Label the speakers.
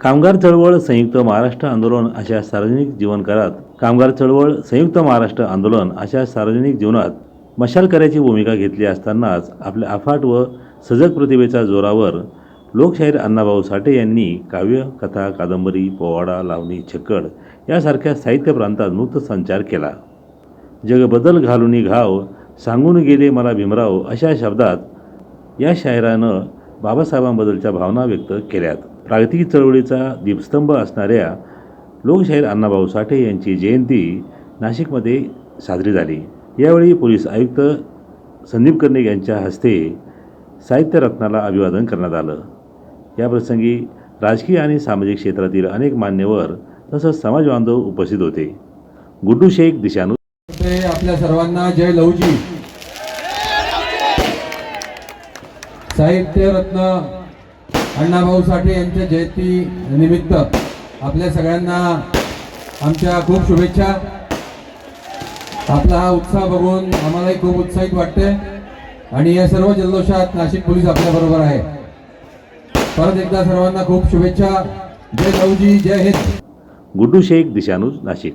Speaker 1: कामगार चळवळ संयुक्त महाराष्ट्र आंदोलन अशा सार्वजनिक जीवनकारात कामगार चळवळ संयुक्त महाराष्ट्र आंदोलन अशा सार्वजनिक जीवनात मशालकऱ्याची भूमिका घेतली असतानाच आपल्या अफाट व सजग प्रतिभेच्या जोरावर लोकशाहीर अण्णाभाऊ साठे यांनी काव्य कथा कादंबरी पोवाडा लावणी छक्कड यासारख्या साहित्य प्रांतात मुक्त संचार केला. जग बदल घाव सांगून गेले मला भीमराव अशा शब्दात या शायरानं बाबासाहेबांबद्दलच्या भावना व्यक्त केल्यात. प्रागतिक चळवळीचा दीपस्तंभ असणाऱ्या लोकशाहीर अण्णाभाऊ साठे यांची जयंती नाशिकमध्ये साजरी झाली. यावेळी पोलीस आयुक्त संदीप कर्णिक यांच्या हस्ते साहित्यरत्नाला अभिवादन करण्यात आलं. याप्रसंगी राजकीय आणि सामाजिक क्षेत्रातील अनेक मान्यवर तसंच समाजबांधव उपस्थित होते. गुड्डू शेख दिशानू
Speaker 2: आपल्या सर्वांना जय लवजी साहित्यरत्न अण्णाभाऊ साठे यांच्या जयंती निमित्त आपल्या सगळ्यांना आमच्या खूप शुभेच्छा. आपला हा उत्साह बघून आम्हालाही खूप उत्साहित वाटते आणि या सर्व जल्लोषात नाशिक पोलीस आपल्याबरोबर आहे. परत एकदा सर्वांना खूप शुभेच्छा. जय लवजी जय हिंद.
Speaker 1: गुड्डू शेख दिशानूज नाशिक.